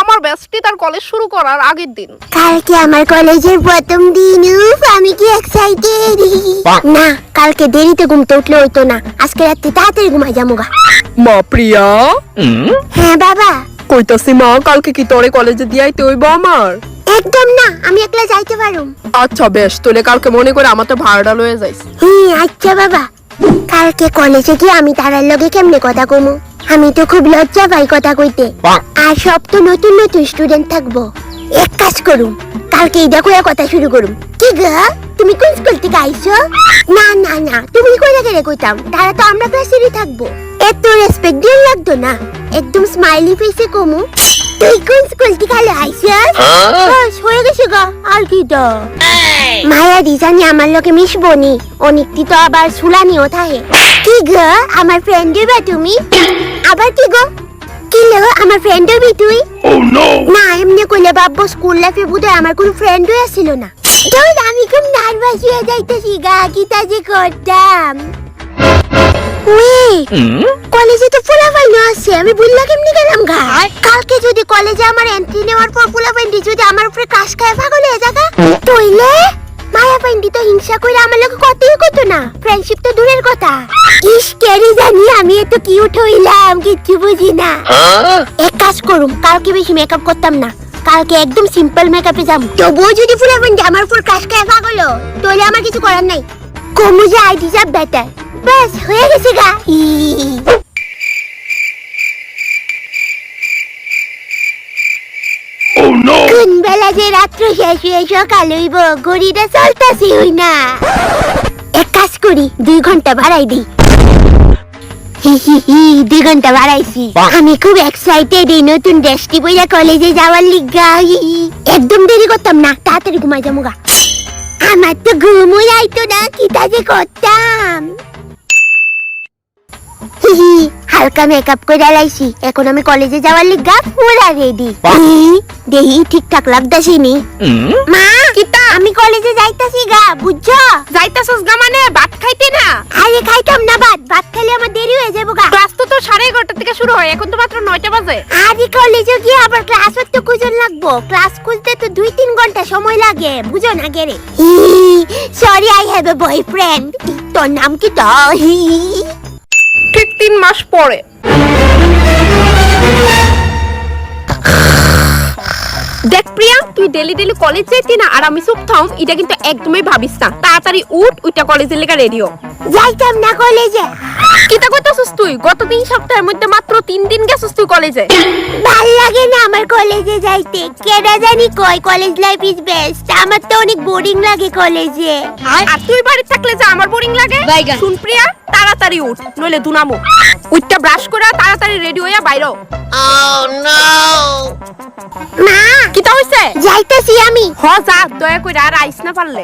আমার বেস্টি তার কলেজ শুরু করার আগের দিন। কালকে আমার কলেজের প্রথম দিন উফ আমি কি এক্সাইটেড না কালকে দেরিতে ঘুমতে উঠলে হইতো না। আজকে রাত্রে তাড়াতাড়ি ঘুমাই যাব গা। মা প্রিয়া? হ্যাঁ বাবা। কইতাছি মা কালকে কি তোরে কলেজে দিয়াইতে হইব আমার? একদম না আমি একলা যাইতে পারুম। আচ্ছা বেশ তোলে কালকে মনে করে আমার তো ভাড়াটা লয়ে যাইস হুম আচ্ছা বাবা। কালকে কলেজে গিয়ে আমি তারার লগে কেমনে কথা কমু? আমি তো খুব লজ্জা পাই কথা কইতে। আর সব তো নতুন নতুন স্টুডেন্ট থাকব। এক কাজ করুম কালকে এই দেখো কথা শুরু করুম। কি গা তুমি কোন স্কুল থেকে আইছো? না না না তুমি কই গেলে কইতাম? তারা তো আমরা ক্লাসেরই থাকব। এত রেসপেক্ট দিয়ে লাগতো না। একদম স্মাইলি ফেসে কমু। তুই কোন স্কুল থেকে আলো আইছিস? বাস হয়ে গেছে গা আর কি তো? মায়া রিজানি আমার লোকে মিশবনি অনিকটি তো আবার সুলানিও থাহে কি গো আমার ফ্রেন্ড বা তুমি? আবার কি গো? কি লো আমার ফ্রেন্ড হবি তুই? না এমনি কইলে বাব্বো স্কুল লাইফে বুধে আমার কোনো ফ্রেন্ডই আসছিল না। ধর আমি খুব নার্ভাস হয়ে যাইতেছি গা কি তা যে করতাম। ওয়ে কলেজে তো ফুলা ফুলাফাইন আছে আমি বুঝলা কেমনি গেলাম গা? কালকে যদি কলেজে আমার এন্ট্রি নেওয়ার পর ফুলাফাইনটি যদি আমার উপরে কাশ খায় পাগল হয়ে যাগা তইলে মায়া পাইন্ডি তো হিংসা করে আমার লোক কতই কত না। ফ্রেন্ডশিপ তো দূরের কথা। ইস কেরি জানি আমি এত কিউট হইলাম কিচ্ছু বুঝি না। এক কাজ করুম কালকে বেশি মেকআপ করতাম না। কালকে একদম সিম্পল মেকআপে তবুও যদি ফুলাফাইন্ডি আমার উপর কাশ খায় পাগল তইলে আমার কিছু করার নাই। কমু যে আই ডিজার্ভ বেটার বাস হয়ে গেছে গা। কোন বেলা যে রাত্র শেষ হয়ে সকাল হইব ঘড়িটা চলতাছি হই না। এক কাজ করি দুই ঘণ্টা বাড়াই দিই। দুই ঘণ্টা বাড়াইছি আমি খুব এক্সাইটেড এই নতুন ড্রেসটি পইরা কলেজে যাওয়ার লিগা। একদম দেরি করতাম না তাড়াতাড়ি ঘুমাই যাব গা আমার তো ঘুমই আইতো না কি যে করতাম। হি হি, হালকা মেকআপ করে লাইছি এখন আমি কলেজে যাওয়ার লিগা পুরা রেডি দেহি ঠিকঠাক লাগতাছি নি। মা কিতা আমি কলেজে যাইতাছি গা বুঝছ? যাইতাছস গা মানে? ভাত খাইতে খাইতাম না ভাত ভাত খাইলে আমার দেরি হয়ে যাব গা। ক্লাস তো তো সাড়ে এগারোটা থেকে শুরু হয় এখন তো মাত্র নয়টা বাজে। আরে কলেজে গিয়ে আবার ক্লাস তো খুঁজন লাগবো? ক্লাস খুঁজতে তো দুই তিন ঘণ্টা সময় লাগে বুঝো না গেরে। Sorry I have a boyfriend তোর নাম কি তো? ঠিক তিন মাস পরে। দেখ প্রিয়া তুই ডেলি ডেলি কলেজ যাইতি না আর আমি চুপ থাম এটা কিন্তু একদমই ভাবিস না। তাড়াতাড়ি উঠ উইটা কলেজের লেগা রেডিও যাইতাম না কলেজে কিতা কইতাছস তুই? গত তিন সপ্তাহের মধ্যে মাত্র তিন দিন গেছস তুই কলেজে ভালো লাগে না আমার কলেজে যাইতে। কেডা জানি কয় কলেজ লাইফ ইজ বেস্ট আমার তো অনেক বোরিং লাগে কলেজে আর তুই বাড়ি থাকলে যে আমার বোরিং লাগে? শুন প্রিয়া তাড়াতাড়ি উঠ নইলে দুনামো। উঠটা ব্রাশ করে তাড়াতাড়ি রেডি হইয়া বাইরো মা কিতা হইছে যাইতাছি আমি। হ যা দয়া কইরা আর আইস না পারলে।